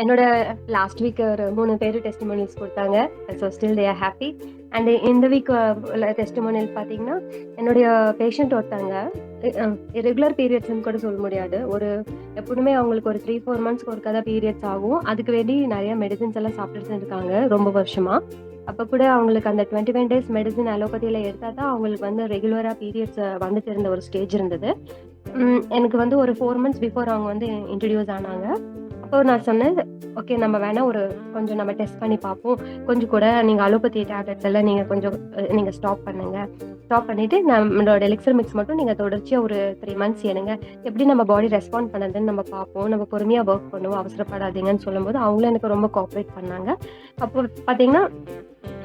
என்னோட last week ஒரு மூணு பேர் டெஸ்டிமோனியல்ஸ் கொடுத்தாங்க so still they are happy and இந்த வீக் உள்ள டெஸ்டிமோனியல் பார்த்தீங்கன்னா, என்னுடைய பேஷண்ட் ஒருத்தங்க ரெகுலர் பீரியட்ஸ்னு பீரியட்ஸ்ன்னு கூட சொல்ல முடியாது. ஒரு எப்பவுமே அவங்களுக்கு ஒரு 3, 4 மந்த்ஸ்க்கு ஒருக்கா தான் பீரியட்ஸ் ஆகும். அதுக்கு வேண்டி நிறைய மெடிசின்ஸ் எல்லாம் சாப்பிட்டுட்டு இருக்காங்க ரொம்ப வருஷமா. அப்போ கூட அவங்களுக்கு அந்த 21 டேஸ் மெடிசின் அலோபதியில் எடுத்தா தான் அவங்களுக்கு வந்து ரெகுலராக பீரியட்ஸ் வந்துட்டு இருந்த ஒரு ஸ்டேஜ் இருந்தது. எனக்கு வந்து ஒரு ஃபோர் மந்த்ஸ் பிஃபோர் அவங்க வந்து இன்ட்ரடியூஸ் ஆனாங்க. அப்போ நான் சொன்னேன், "ஓகே நம்ம வேணா ஒரு கொஞ்சம் நம்ம டெஸ்ட் பண்ணி பார்ப்போம். கொஞ்சம் கூட நீங்க அலோபதி டேப்லெட்ஸ் எல்லாம் நீங்க கொஞ்சம் நீங்கள் நீங்க ஸ்டாப் பண்ணுங்க. ஸ்டாப் பண்ணிட்டு நம்மளோட எலிக்ஸர் மிக்ஸ் மட்டும் நீங்க தொடர்ச்சியா ஒரு த்ரீ மந்த்ஸ் எடுங்க. எப்படி நம்ம பாடி ரெஸ்பாண்ட் பண்ணுதுன்னு நம்ம பார்ப்போம். நம்ம பொறுமையா ஒர்க் பண்ணுவோம். அவசரப்படாதீங்கன்னு" சொல்லும்போது, அவங்களும் எனக்கு ரொம்ப கோஆப்ரேட் பண்ணாங்க. அப்போ பார்த்தீங்கன்னா,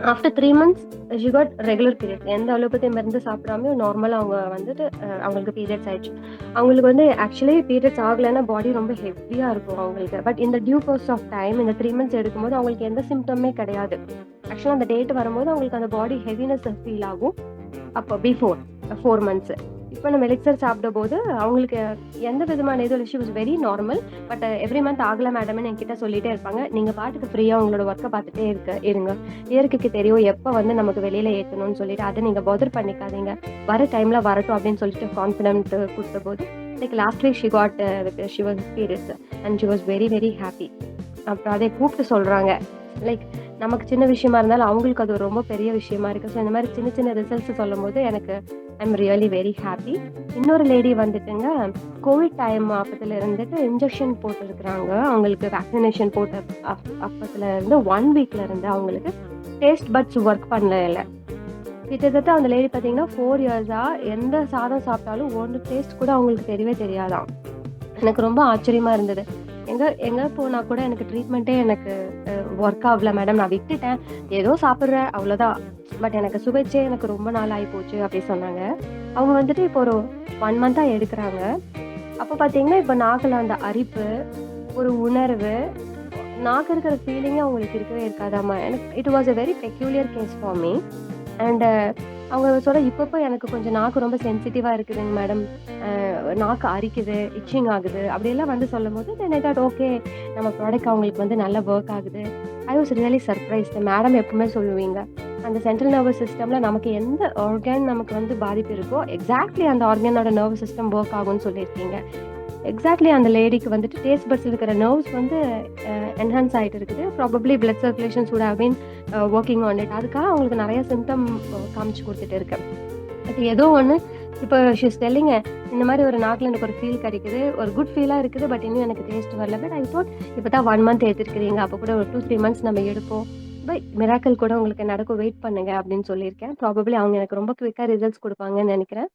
after three months she got regular periods. எந்த அலோபதி மருந்து சாப்பிடாம நார்மலாக அவங்க வந்துட்டு அவங்களுக்கு பீரியட்ஸ் ஆயிடுச்சு. அவங்களுக்கு வந்து ஆக்சுவலி பீரியட்ஸ் ஆகலைன்னா பாடி ரொம்ப ஹெவியாக இருக்கும் அவங்களுக்கு. பட் இந்த டியூ கோர்ஸ் ஆஃப் டைம் இந்த த்ரீ மந்த்ஸ் எடுக்கும்போது அவங்களுக்கு எந்த சிம்டமே கிடையாது. ஆக்சுவலாக அந்த டேட் வரும்போது அவங்களுக்கு அந்த பாடி ஹெவினஸ் ஃபீல் ஆகும். அப்போ பிஃபோர் ஃபோர் மந்த்ஸ். இப்போ நம்ம சாப்பிட போது அவங்களுக்கு எந்த விதமான இதுவும் இல்ல. She was very normal. But every month ஆகல மேடம்னு என்கிட்ட சொல்லிட்டே இருப்பாங்க. நீங்க பாட்டுக்கு ஃப்ரீயா உங்களோட ஒர்க்கை பார்த்துட்டே இருக்க இருங்க. இயற்கைக்கு தெரியும் எப்போ வந்து நமக்கு வெளியில ஏற்றணும்னு சொல்லிட்டு, அதை நீங்க பதர் பண்ணிக்காதீங்க. வர டைம்ல வரட்டும் அப்படின்னு சொல்லிட்டு confident குடுத்தபோது, like last week she got she was periods and she was very very happy அப்புறம் அதை கூப்பிட்டு சொல்றாங்க. லைக் நமக்கு சின்ன விஷயமா இருந்தாலும் அவங்களுக்கு அது ரொம்ப பெரிய விஷயமா இருக்கு. ஸோ இந்த மாதிரி சின்ன சின்ன ரிசல்ட்ஸ் சொல்லும்போது எனக்கு I am really very happy இன்னொரு லேடி வந்துட்டுங்க, கோவிட் டைம் அப்பத்துல இருந்துட்டு இன்ஜெக்ஷன் போட்டுருக்காங்க. அவங்களுக்கு வேக்சினேஷன் போட்ட அப்பத்துல இருந்து ஒன் வீக்ல இருந்து அவங்களுக்கு டேஸ்ட் பட்ஸ் ஒர்க் பண்ணல. கிட்டத்தட்ட அந்த லேடி பார்த்தீங்கன்னா, ஃபோர் இயர்ஸாக எந்த சாதம் சாப்பிட்டாலும் ஒன்று டேஸ்ட் கூட அவங்களுக்கு தெரியவே தெரியாதாம். எனக்கு ரொம்ப ஆச்சரியமாக இருந்தது. எங்கே எங்கே போனால் கூட எனக்கு ட்ரீட்மெண்ட்டே எனக்கு ஒர்க் ஆகல மேடம். நான் விட்டுட்டேன். ஏதோ சாப்பிட்றேன் அவ்வளோதான். பட் எனக்கு சுவைச்சே எனக்கு ரொம்ப நாள் ஆயிப்போச்சு அப்படி சொன்னாங்க. அவங்க வந்துட்டு இப்போ ஒரு ஒன் மந்தாக எடுக்கிறாங்க அப்போ பார்த்தீங்கன்னா, இப்போ நாக்கில் அந்த அரிப்பு, ஒரு உணர்வு, நாக்கு இருக்கிற ஃபீலிங்கே அவங்களுக்கு இருக்கவே இருக்காதாம்மா. எனக்கு it was a very peculiar case for me. And uh, அவங்க சொல்ல இப்பப்போ எனக்கு கொஞ்சம் நாக்கு ரொம்ப சென்சிட்டிவா இருக்குதுங்க மேடம். நாக்கு அரிக்குது, இச்சிங் ஆகுது அப்படியெல்லாம் வந்து சொல்லும்போது, தென் ஐ தாட் ஓகே நம்ம ப்ராடக்ட் அவங்களுக்கு வந்து நல்லா ஒர்க் ஆகுது. I was really surprise madam எப்பவுமே சொல்லுவீங்க, அந்த சென்ட்ரல் நர்வஸ் சிஸ்டம்ல நமக்கு எந்த ஆர்கன் நமக்கு வந்து பாதிப்பு இருக்கோ, எக்ஸாக்ட்லி அந்த ஆர்கனோட நர்வஸ் சிஸ்டம் ஒர்க் ஆகும்னு சொல்லியிருக்கீங்க. எக்ஸாக்ட்லி அந்த லேடிக்கு வந்துட்டு டேஸ்ட் பஸ் இருக்கிற நர்வ்ஸ் வந்து என்ஹான்ஸ் ஆகிட்டு இருக்குது. Probably blood circulation would have been working on it. அதுக்காக அவங்களுக்கு நிறைய சிம்டம் காமிச்சு கொடுத்துட்டு இருக்கேன். பட் ஏதோ ஒன்று இப்போ ஷீஸ் இஸ் இந்த மாதிரி ஒரு நாக்கில் எனக்கு ஒரு ஃபீல் கிடைக்குது. ஒரு குட் ஃபீலாக இருக்குது. பட் இன்னும் எனக்கு டேஸ்ட் வரல. பட் ஐ தாட் இப்போ தான் ஒன் மந்த் ஏற்றிருக்கிறீங்க அப்போ கூட ஒரு 2, 3 மந்த்ஸ் நம்ம எடுப்போம். பை மிராக்கல் கூட உங்களுக்கு நடக்கும். வெயிட் பண்ணுங்க அப்படின்னு சொல்லியிருக்கேன். ப்ராபப்ளி அவங்க எனக்கு ரொம்ப குவிக்காக ரிசல்ட்ஸ் கொடுப்பாங்கன்னு நினைக்கிறேன்